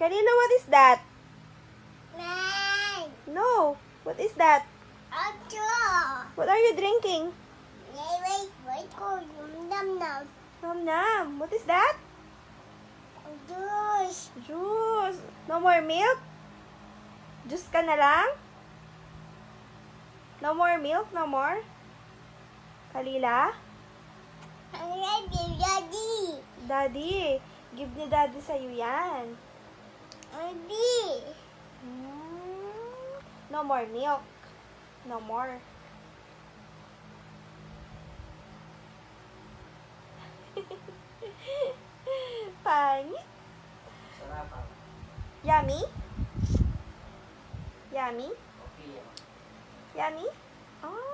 Kalila, what is that? Man. No. What is that? Acho. What are you drinking? Wait, wait, wait. Dam na. Nom nom. What is that? Juice. Juice. No more milk? Juice ka na lang? No more milk? No more? Kalila? Ready. Daddy, give ni daddy sa'yo yan. Ready. Mm, No more milk. No more. Pangit. Sarapan. Yummy? Yummy? Okay. ah. Yummy? Oh,